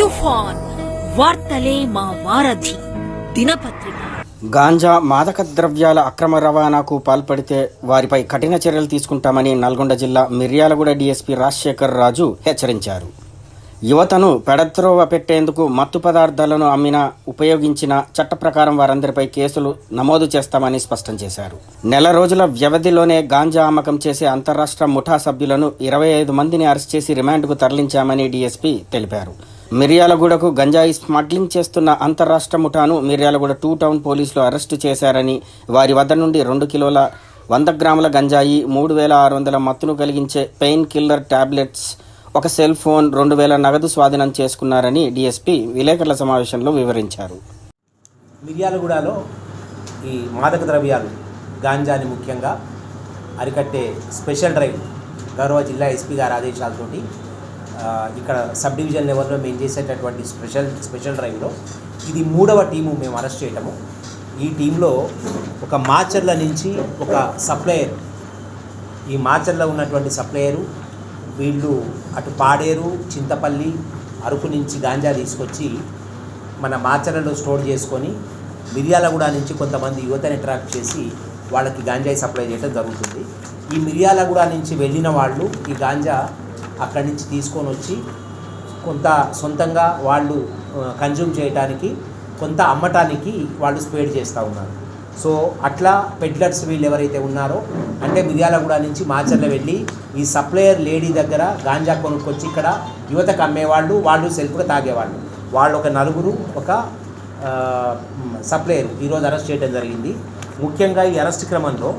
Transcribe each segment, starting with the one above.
తుఫాన్ వార్తలే మా వారధి. దినపత్రిక. గాంజా మాదక ద్రవ్యాల అక్రమ రవాణాకు పాల్పడితే వారిపై కఠిన చర్యలు తీసుకుంటామని నల్గొండ జిల్లా మిర్యాలగూడ డీఎస్పీ రాజశేఖర్ రాజు హెచ్చరించారు. యువతను పెడత్రోవ పెట్టేందుకు మత్తు పదార్థాలను అమ్మిన ఉపయోగించిన చట్ట ప్రకారం వారందరిపై కేసులు నమోదు చేస్తామని స్పష్టం చేశారు. నెల రోజుల వ్యవధిలోనే గాంజా అమ్మకం చేసే అంతరాష్ట్ర ముఠా సభ్యులను ఇరవై ఐదు మందిని అరెస్ట్ చేసి రిమాండ్కు తరలించామని డీఎస్పీ తెలిపారు. మిర్యాలగూడకు గంజాయి స్మగ్లింగ్ చేస్తున్న అంతరాష్ట్ర ముఠాను మిర్యాలగూడ టూ టౌన్ పోలీసులు అరెస్టు చేశారని వారి వద్ద నుండి రెండు కిలోల వంద గ్రాముల గంజాయి మూడు వేల ఆరు వందల మత్తును కలిగించే పెయిన్ కిల్లర్ టాబ్లెట్స్ ఒక సెల్ ఫోన్ రెండు వేల నగదు స్వాధీనం చేసుకున్నారని డీఎస్పీ విలేకరుల సమావేశంలో వివరించారు. మిర్యాలగూడలో ఈ మాదక ద్రవ్యాలు గాంజాని ముఖ్యంగా అరికట్టే స్పెషల్ డ్రైవ్ గౌరవ జిల్లా ఎస్పీ గారి ఆదేశాలతోటి ఇక్కడ సబ్ డివిజన్ లెవెల్లో మేము చేసేటటువంటి స్పెషల్ స్పెషల్ డ్రైవ్లో ఇది మూడవ టీము మేము అరెస్ట్ చేయటము. ఈ టీంలో ఒక మాచర్ల నుంచి ఒక సప్లయర్. ఈ మాచర్లో ఉన్నటువంటి సప్లయరు వీళ్ళు అటు పాడేరు చింతపల్లి అరకు నుంచి గాంజా తీసుకొచ్చి మన మాచర్లలో స్టోర్ చేసుకొని మిర్యాలగూడ నుంచి కొంతమంది యువతని ట్రాక్ చేసి వాళ్ళకి గాంజాయి సప్లై చేయడం జరుగుతుంది. ఈ మిర్యాలగూడ నుంచి వెళ్ళిన వాళ్ళు ఈ గాంజా అక్కడి నుంచి తీసుకొని వచ్చి కొంత సొంతంగా వాళ్ళు కన్జ్యూమ్ చేయడానికి కొంత అమ్మటానికి వాళ్ళు స్ప్రేడ్ చేస్తూ ఉన్నారు. సో అట్లా పెడ్లర్స్ వీళ్ళు ఎవరైతే ఉన్నారో అంటే మిర్యాలగూడ నుంచి మాచర్ల వెళ్ళి ఈ సప్లయర్ లేడీ దగ్గర గాంజా కొనుక్కొచ్చి ఇక్కడ యువతకు అమ్మేవాళ్ళు వాళ్ళు సెల్ఫ్గా తాగేవాళ్ళు. వాళ్ళు ఒక నలుగురు ఒక సప్లయర్ ఈరోజు అరెస్ట్ చేయడం జరిగింది. ముఖ్యంగా ఈ అరెస్ట్ క్రమంలో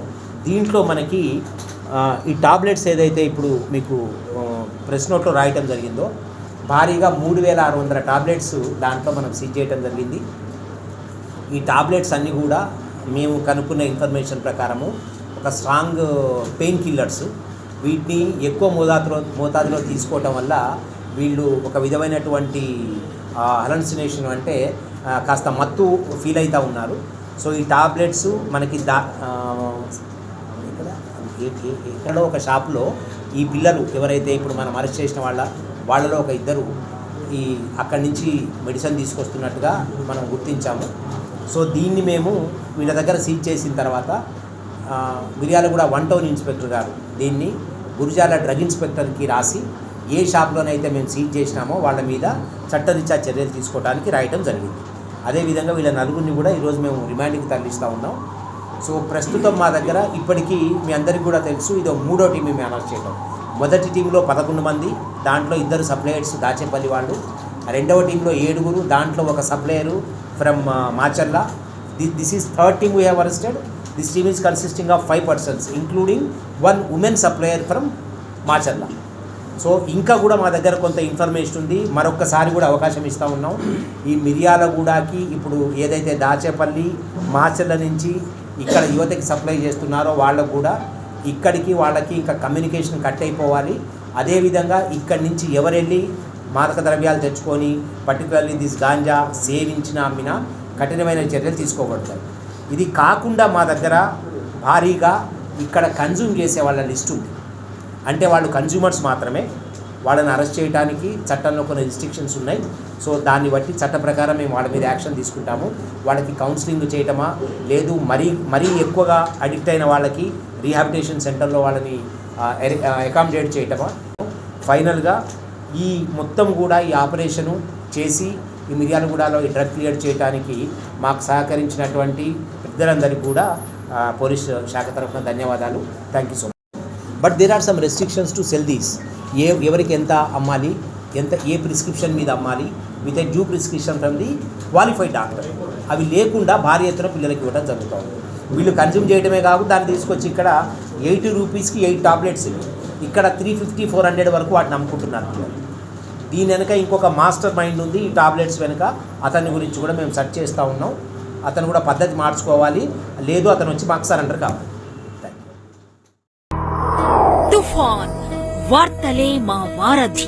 దీంట్లో మనకి ఈ టాబ్లెట్స్ ఏదైతే ఇప్పుడు మీకు ప్రెస్ నోట్లో రాయటం జరిగిందో భారీగా మూడు వేల ఆరు వందల టాబ్లెట్స్ దాంట్లో మనం సీజ్ చేయటం జరిగింది. ఈ టాబ్లెట్స్ అన్నీ కూడా మేము కనుక్కున్న ఇన్ఫర్మేషన్ ప్రకారము ఒక స్ట్రాంగ్ పెయిన్ కిల్లర్స్. వీటిని ఎక్కువ మోతాదులో మోతాదులో తీసుకోవటం వల్ల వీళ్ళు ఒక విధమైనటువంటి హలన్సినేషన్ అంటే కాస్త మత్తు ఫీల్ అవుతూ ఉన్నారు. సో ఈ టాబ్లెట్స్ మనకి దా ఎక్కడో ఒక షాప్లో ఈ పిల్లలు ఎవరైతే ఇప్పుడు మనం అరెస్ట్ చేసిన వాళ్ళ వాళ్ళలో ఒక ఇద్దరు ఈ అక్కడి నుంచి మెడిసిన్ తీసుకొస్తున్నట్టుగా మనం గుర్తించాము. సో దీన్ని మేము వీళ్ళ దగ్గర సీజ్ చేసిన తర్వాత ఆ, మిర్యాలగూడ వన్ టౌన్ ఇన్స్పెక్టర్ గారు దీన్ని గురుజాల డ్రగ్ ఇన్స్పెక్టర్కి రాసి ఏ షాప్లోనైతే మేము సీజ్ చేసినామో వాళ్ళ మీద చట్టరీత్యా చర్యలు తీసుకోవడానికి రాయటం జరిగింది. అదేవిధంగా వీళ్ళ నలుగురిని కూడా ఈరోజు మేము రిమాండ్కి తరలిస్తూ ఉన్నాం. సో ప్రస్తుతం మా దగ్గర ఇప్పటికీ మీ అందరికీ కూడా తెలుసు ఇది మూడో టీం మేము అనౌన్స్ చేయడం మొదటి టీంలో పదకొండు మంది దాంట్లో ఇద్దరు సప్లయర్స్ దాచేపల్లి వాళ్ళు. రెండవ టీంలో ఏడుగురు దాంట్లో ఒక supplier from Macherla. This is third team we have arrested. This team is consisting of five persons including one women supplier from Macherla. So ఇంకా కూడా మా దగ్గర కొంత ఇన్ఫర్మేషన్ ఉంది. మరొక్కసారి కూడా అవకాశం ఇస్తూ ఉన్నాం. ఈ మిర్యాలగూడకి ఇప్పుడు ఏదైతే దాచేపల్లి మాచర్ల నుంచి ఇక్కడ యువతకి సప్లై చేస్తున్నారో వాళ్ళకు కూడా ఇక్కడికి వాళ్ళకి ఇంకా కమ్యూనికేషన్ కట్ అయిపోవాలి. అదేవిధంగా ఇక్కడి నుంచి ఎవరెళ్ళి మాదక ద్రవ్యాలు తెచ్చుకొని పర్టికులర్లీ దిస్ గాంజా సేవించిన అమ్మినా కఠినమైన చర్యలు తీసుకోబడతాయి. ఇది కాకుండా మా దగ్గర భారీగా ఇక్కడ కన్జ్యూమ్ చేసే వాళ్ళ లిస్ట్ ఉంది. అంటే వాళ్ళు కన్జ్యూమర్స్ మాత్రమే. వాళ్ళని అరెస్ట్ చేయడానికి చట్టంలో కొన్ని రిస్ట్రిక్షన్స్ ఉన్నాయి. సో దాన్ని బట్టి చట్ట ప్రకారం మేము వాళ్ళ మీద యాక్షన్ తీసుకుంటాము. వాళ్ళకి కౌన్సిలింగ్ చేయటమా? లేదు మరీ మరీ ఎక్కువగా అడిక్ట్ అయిన వాళ్ళకి రీహాబిటేషన్ సెంటర్లో వాళ్ళని అకామిడేట్ చేయటమా? ఫైనల్గా ఈ మొత్తం కూడా ఈ ఆపరేషను చేసి ఈ మిర్యాలగూడలో ఈ డ్రగ్ క్లియర్ చేయడానికి మాకు సహకరించినటువంటి పెద్దలందరికీ కూడా పోలీసు పోలీస్ శాఖ తరఫున ధన్యవాదాలు. Thank you so much but there are some restrictions to sell these ఏ ఎవరికి ఎంత అమ్మాలి ఎంత ఏ ప్రిస్క్రిప్షన్ మీద అమ్మాలి with a due prescription from the qualified doctor అవి లేకుండా భారీ ఎత్తున పిల్లలకి ఇవ్వడం జరుగుతుంది. వీళ్ళు కన్జ్యూమ్ చేయడమే కాదు దాన్ని తీసుకొచ్చి ఇక్కడ ఎయిటీ రూపీస్కి ఎయిట్ టాబ్లెట్స్ ఇవి. ఇక్కడ త్రీ ఫిఫ్టీ ఫోర్ హండ్రెడ్ వరకు వాటిని అమ్ముకుంటున్నారు పిల్లలు. దీని వెనక ఇంకొక మాస్టర్ మైండ్ ఉంది ఈ టాబ్లెట్స్ వెనుక. అతని గురించి కూడా మేము సెర్చ్ చేస్తూ ఉన్నాం. అతను కూడా పద్ధతి మార్చుకోవాలి. లేదు అతను వచ్చి మాకు సరెండర్ కావాలి. థ్యాంక్ యూ తుఫాన్ వార్తలే మా వారధి